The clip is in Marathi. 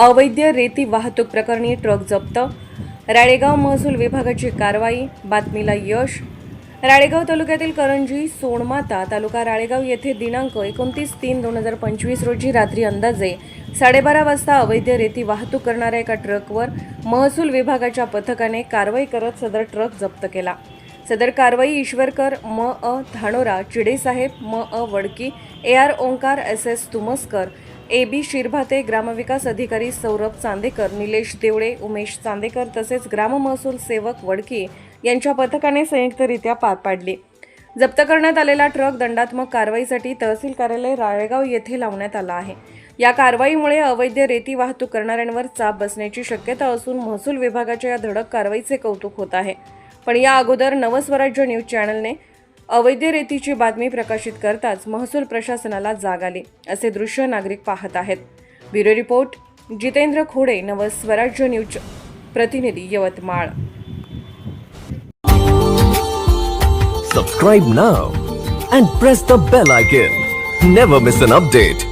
अवैध रेती वाहतूक प्रकरणी ट्रक जप्त. राळेगाव महसूल विभागाची कारवाई. बातमीला यश. राळेगाव तालुक्यातील करंजी सोनमाता तालुका राळेगाव येथे दिनांक एकोणतीस तीन दोन हजार पंचवीस रोजी रात्री अंदाजे साडेबारा वाजता अवैध रेती वाहतूक करणाऱ्या एका ट्रकवर महसूल विभागाच्या पथकाने कारवाई करत सदर ट्रक जप्त केला. सदर कारवाई ईश्वरकर म. अ. धानोरा चिडेसाहेब म. अ. Wadki A. R. Omkar S. S. Tumaskar A B Shirbhate ग्रामविकास अधिकारी सौरभ चांदेकर निलेश देवळे उमेश चांदेकर तसेच ग्राम महसूल सेवक वडकी यांच्या पथकाने संयुक्तरित्या पार पाडली. जप्त करण्यात आलेला ट्रक दंडात्मक कारवाईसाठी तहसील कार्यालय राळेगाव येथे लावण्यात आला आहे. या कारवाईमुळे अवैध रेती वाहतूक करणाऱ्यांवर चाप बसण्याची शक्यता असून महसूल विभागाच्या या धडक कारवाईचे कौतुक होत आहे. पण या अगोदर नवस्वराज्य न्यूज चॅनलने अवैध रेतीची बातमी प्रकाशित करताच महसूल प्रशासनाला जाग आली असे दृश्य नागरिक पाहत आहेत. ब्युरो रिपोर्ट जितेंद्र खोडे नव स्वराज्य न्यूज प्रतिनिधी Yavatmal. Subscribe now and press the bell icon never miss an update